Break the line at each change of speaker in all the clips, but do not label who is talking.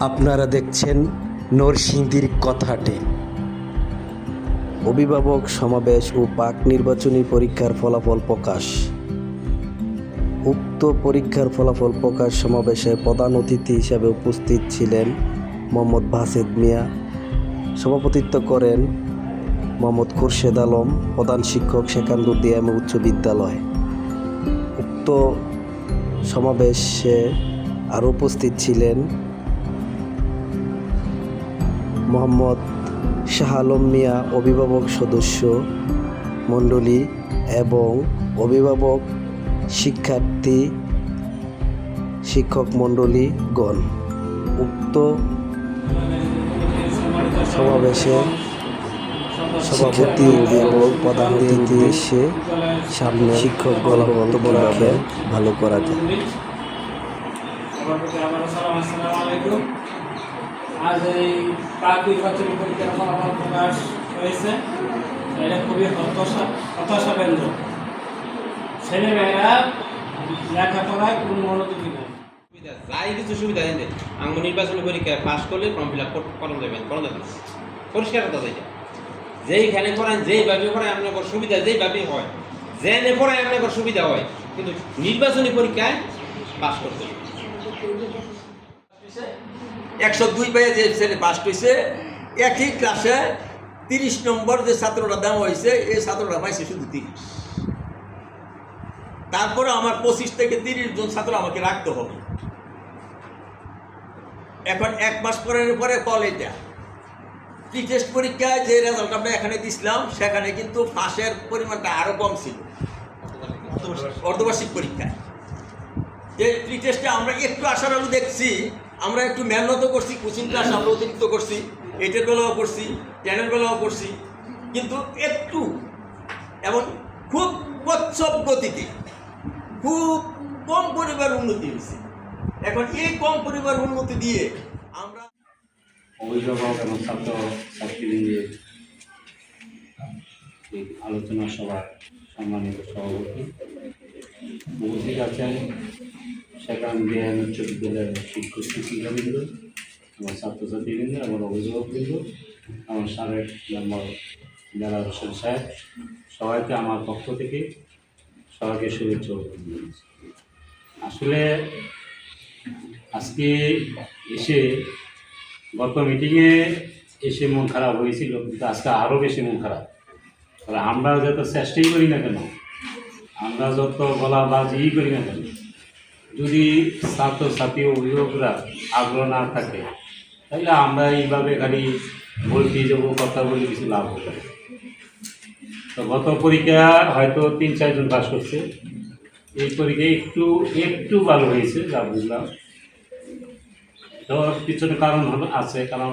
আপনারা দেখছেন নরসিংদীর কথাটে। অভিভাবক সমাবেশ ও পাক নির্বাচনী পরীক্ষার ফলাফল প্রকাশ। উক্ত পরীক্ষার ফলাফল প্রকাশ সমাবেশে প্রধান অতিথি হিসাবে উপস্থিত ছিলেন মোহাম্মদ ভাসেদ মিয়া। সভাপতিত্ব করেন মোহাম্মদ খুরশেদ আলম, প্রধান শিক্ষক সেকান্দুদ্দিয়াম উচ্চ বিদ্যালয়। উক্ত সমাবেশে আরও উপস্থিত ছিলেন মোহাম্মদ শাহ আলম মিয়া অভিভাবক সদস্য মণ্ডলী এবং অভিভাবক শিক্ষার্থী শিক্ষক মণ্ডলীগণ। উক্ত সমাবেশে সভাপতি এবং প্রধান এসে সামনে শিক্ষকগণ বক্তব্য রাখেন। ভালো করা যায়।
আজ এই প্রাক নির্বাচনী পরীক্ষার ফলাফল প্রকাশ হয়েছে। এটা খুবই হতাশা হতাশা হতাশাব্যঞ্জক। ছেলেমেয়েরা লেখাপড়ায় কোনো। মনোযোগী নেই
যাই কিছু সুবিধা দেন আঙ্গ নির্বাচনী পরীক্ষায় পাশ করলে ফর্ম ফিল আপ করানো যাবেন করানো যাবে পরিষ্কার কথা যেটা যেইখানে করেন, যেইভাবে করেন আপনার সুবিধা যেইভাবে হয়। যেনে পড়ায় আপনার সুবিধা হয়, কিন্তু নির্বাচনী পরীক্ষায় পাশ করতে
একশো দুই পেয়ে যে ছেলে পাস হয়েছে একই ক্লাসে তিরিশ নম্বর যে ছাত্রটা দাম হয়েছে এই ছাত্রটা পাইছে শুধু তিরিশ। তারপরে আমার পঁচিশ থেকে তিরিশ জন ছাত্র আমাকে রাখতে হবে। এখন এক মাস পরের পরে কল এটা। প্রি টেস্ট পরীক্ষায় যে রেজাল্ট আমরা এখানে দিছিলাম, সেখানে কিন্তু পাশের পরিমাণটা আরও কম ছিল। অর্ধবার্ষিক পরীক্ষায়। যে প্রি টেস্টে আমরা একটু আশার আলু দেখছি আমরা একটু মেহনত করছি কোচিং ক্লাস আমরা অতিরিক্ত করছি এইটের বেলাও করছি টেনের বেলাও করছি। কিন্তু একটু, এবং খুব কচ্ছপ গতিতে, খুব কম পরিবার উন্নতি হয়েছে। এখন এই কম পরিবার উন্নতি দিয়ে আমরা
অভিভাবক এবং ছাত্র ছাত্রীদের আলোচনা সভার সম্মানিত সভাপতি উপস্থিত আছেন সেখান বিহান উচ্চ বিদ্যালয়ের শিক্ষক শিক্ষিকাবৃন্দ এবং ছাত্রছাত্রীবৃন্দ এবং অভিভাবকবৃন্দ আমার সাবেক মেম্বার জেলা হোসেন সাহেব সবাইকে আমার পক্ষ থেকে সবাইকে শুভেচ্ছা। আসলে আজকে এসে গত মিটিংয়ে এসে মন খারাপ হয়েছিল, কিন্তু আজকে আরও বেশি মন খারাপ। আমরা যত চেষ্টাই করি না কেন, আমরা যত গলা বাজিই করি না কেন যদি ছাত্রছাত্রী অভিভাবকরা আগ্রহ না থাকে তাহলে আমরা এইভাবে খালি বলতে যাব কথা বলে কিছু লাভ হবে তো গত পরীক্ষা হয়তো তিন চারজন পাস করছে। এই পরীক্ষায় একটু একটু ভালো হয়েছে যা বুঝলাম। তো পিছনে কারণ হলো আছে কারণ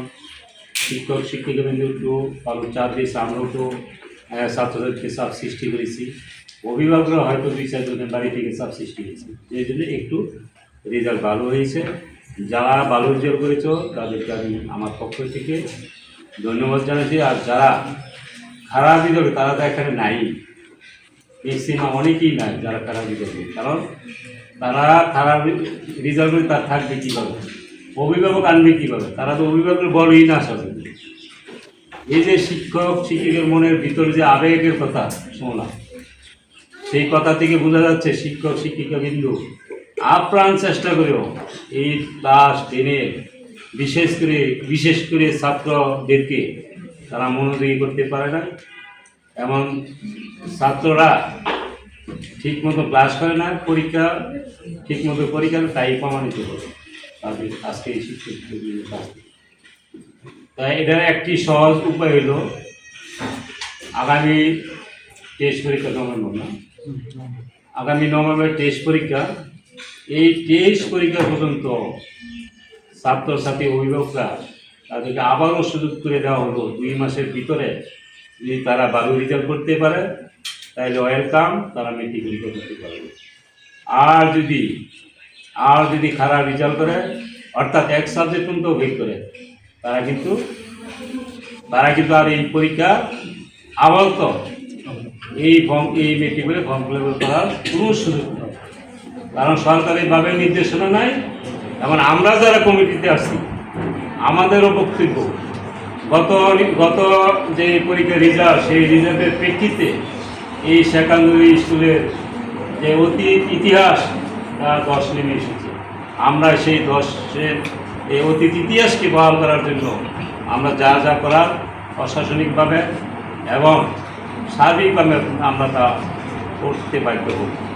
শিক্ষক শিক্ষিকাবৃন্দ একটু ভালো চাপ দিয়েছে আমরা একটু আহ, ছাত্রছাত্রীকে সৃষ্টি করেছি। অভিভাবকরা হয়তো দুই চারজনের বাড়ি থেকে চাপ সৃষ্টি হয়েছে। এই জন্য একটু রেজাল্ট ভালো হয়েছে। যারা ভালো রেজাল্ট করেছ, তাদেরকে আমি আমার পক্ষ থেকে ধন্যবাদ জানাচ্ছি। আর যারা খারাপ রেজাল্ট তারা তো এখানে নাই। সিনেমা অনেকেই নাই যারা খারাপ রেজাল্ট কারণ তারা খারাপ রেজাল্ট করে তার থাকবে কীভাবে? অভিভাবক আনবে কীভাবে? তারা তো অভিভাবকের বড়ই না আসলে। এই যে শিক্ষক, শিক্ষকের মনের ভিতরে যে আবেগের কথা শুনলাম সেই কথা থেকে বোঝা যাচ্ছে শিক্ষক, শিক্ষিকা বিন্দু আপ্রাণ চেষ্টা করেও এই ক্লাস টেনে বিশেষ করে বিশেষ করে ছাত্রদেরকে তারা মনোযোগী করতে পারে না। এমন ছাত্ররা ঠিকমতো ক্লাস করে না, পরীক্ষা, ঠিকমতো পরীক্ষা তাই প্রমাণিত করে। তাদের আজকে এই শিক্ষক। তাই এটার একটি সহজ উপায় হলো আগামী টেস্ট পরীক্ষা নভেম্বর না আগামী নভেম্বর টেস্ট পরীক্ষা। এই টেস্ট পরীক্ষা পর্যন্ত ছাত্রছাত্রী, অভিভাবকরা তাদেরকে আবারও সুযোগ করে দেওয়া হলো। দুই মাসের ভিতরে যদি তারা ভালো রেজাল্ট করতে পারে, তাহলে ওয়েলকাম, তারা মেট্রিক পরীক্ষা করতে পারবে। আর যদি আর যদি খারাপ রেজাল্ট করে, অর্থাৎ এক সাবজেক্ট কিন্তু ভেদ করে, তারা কিন্তু তারা কিন্তু আর এই পরীক্ষা আপাতত এই ফর্ম এই করে ফর্ম ফিল করার কোনো সুযোগ নেই। কারণ সরকারিভাবে নির্দেশনা নাই, এবং আমরা যারা কমিটিতে আসছি আমাদেরও বক্তব্য। গত গত যে পরীক্ষার রেজাল্ট সেই রেজাল্টের প্রেক্ষিতে এই সেকান্দরী স্কুলের যে অতীত ইতিহাস, তা দশ নেমে এসেছে। আমরা সেই দশের এই অতীত ইতিহাসকে বহাল করার জন্য আমরা যা যা করার প্রশাসনিকভাবে এবং সার্বিকভাবে আমরা তা করতে বাধ্য হব